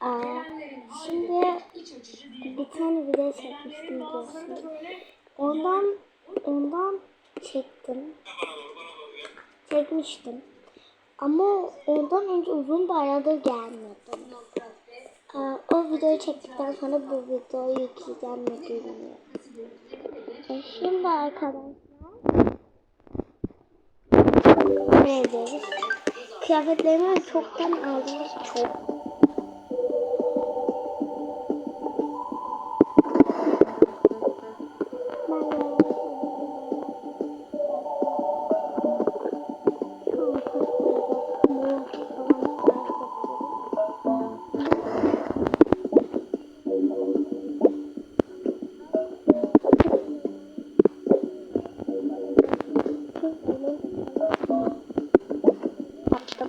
Aa, şimdi bir tane video çekmiştim biliyorsun. Ondan ondan çektim. Çekmiştim. Ama ondan önce uzun bir arada gelmedim. Aa, o videoyu çektikten sonra bu videoyu yükleyeceğim mi bilmiyorum. E şimdi arkadaşlar ne? Kıyafetlerimi çoktan aldım. Çok.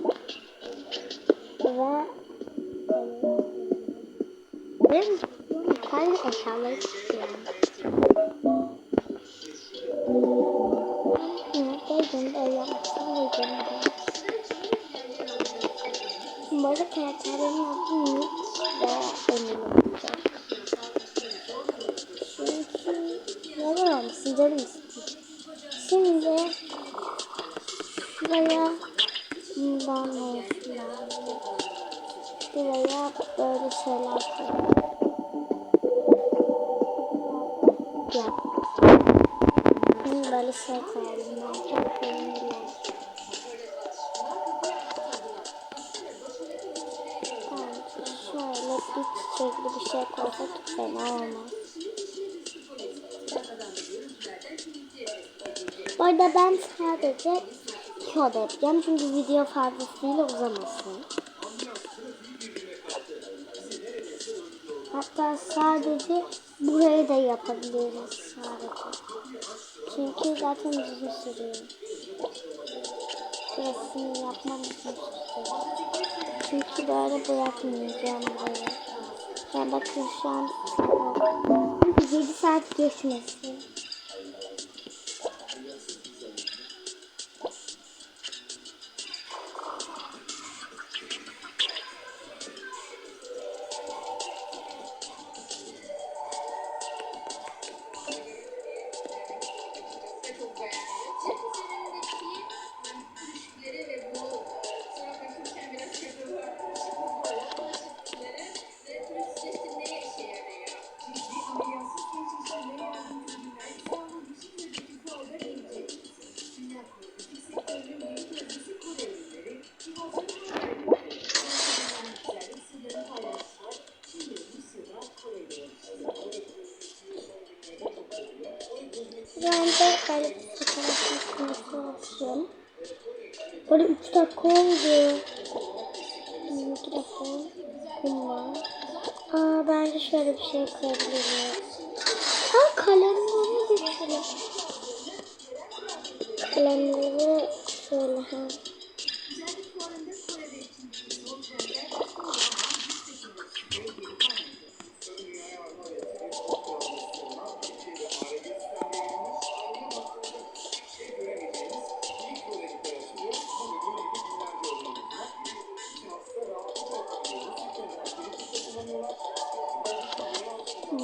Yaptım. Ve benim kendi eşyaları istiyorum. Dedim de dedim de. Bu arada karakterlerin adı Nick ve Emily olacak. Çünkü neden olmasın canım istiyor. Şimdi şuraya bundan olsun lazım. Buraya böyle şeyler koyalım. Yap. Şimdi böyle şey koyalım. Ben çok beğendim. Şöyle bir çiçekli bir şey koysak fena olmaz. Bu arada ben sadece iki oda yapacağım çünkü video fazlasıyla uzamasın. Hatta sadece burayı da yapabiliriz sadece. Çünkü zaten uzun sürüyor. Burasını yapmam sürüyor. Çünkü böyle bırakmayacağım burayı. Yani bakın şu an 7 saat geçmesin. Ben de bir fotoğraf makinesi açayım. Böyle 3 dakika oldu. Mikrofon, kumla. Aa bence şöyle bir şey koyabilirim. Aa kalemleri getirelim. Kalemleri şöyle ha.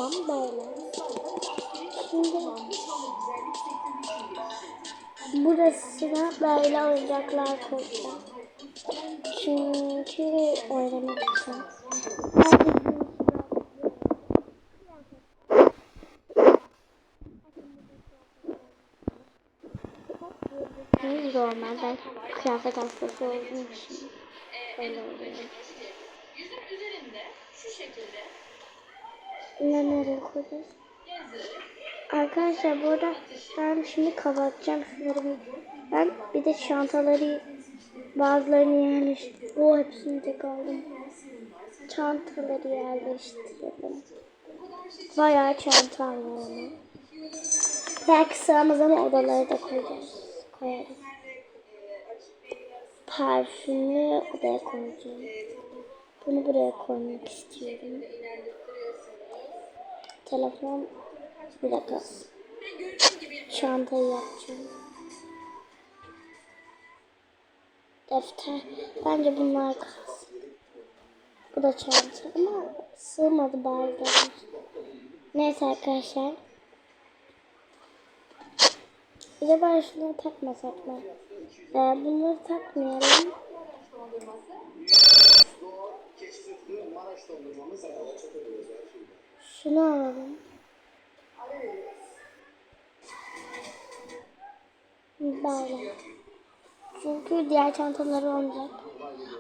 Tamam böyle. Şimdi burasına böyle oyuncaklar koyacağım. Çünkü oynamak için. Ben normalde kıyafet hastası olduğum için öyle oluyor. Yüzün üzerinde şu şekilde Ne nereye koyacağız? Arkadaşlar burada ben şimdi kapatacağım şunları. Ben bir de çantaları bazılarını yerleştirdim. O hepsini tek aldım. Çantaları yerleştirdim. Bayağı çantam var ama. Belki sığamaz ama odaları da koyacağız. Koyarız. Parfümü odaya koyacağım. Bunu buraya koymak istiyorum. Telefon bir dakika. Çantayı yapacağım. Defter. Bence bunlar kalsın. Bu da çanta ama sığmadı bazıları. Neyse arkadaşlar. Acaba şunu takmasak mı? Ee, bunları takmayalım. Şunu alalım. Böyle. Çünkü diğer çantaları olmayacak.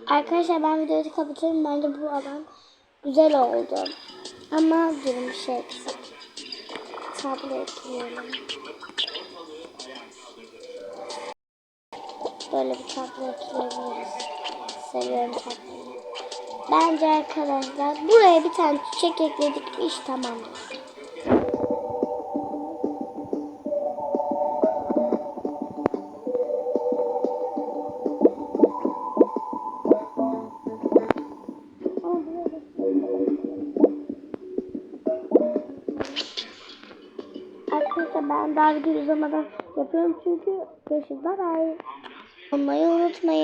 Arkadaşlar ben videoyu kapatıyorum. Bence bu alan güzel oldu. Ama durun bir şey eksik. Tablo ekleyelim. Böyle bir tablo ekleyebiliriz. Seviyorum tabloyu. Bence arkadaşlar buraya bir tane çiçek ekledik. İş tamamdır. Ben daha video uzamadan yapıyorum çünkü görüşürüz. Bye bye. Olmayı unutmayın.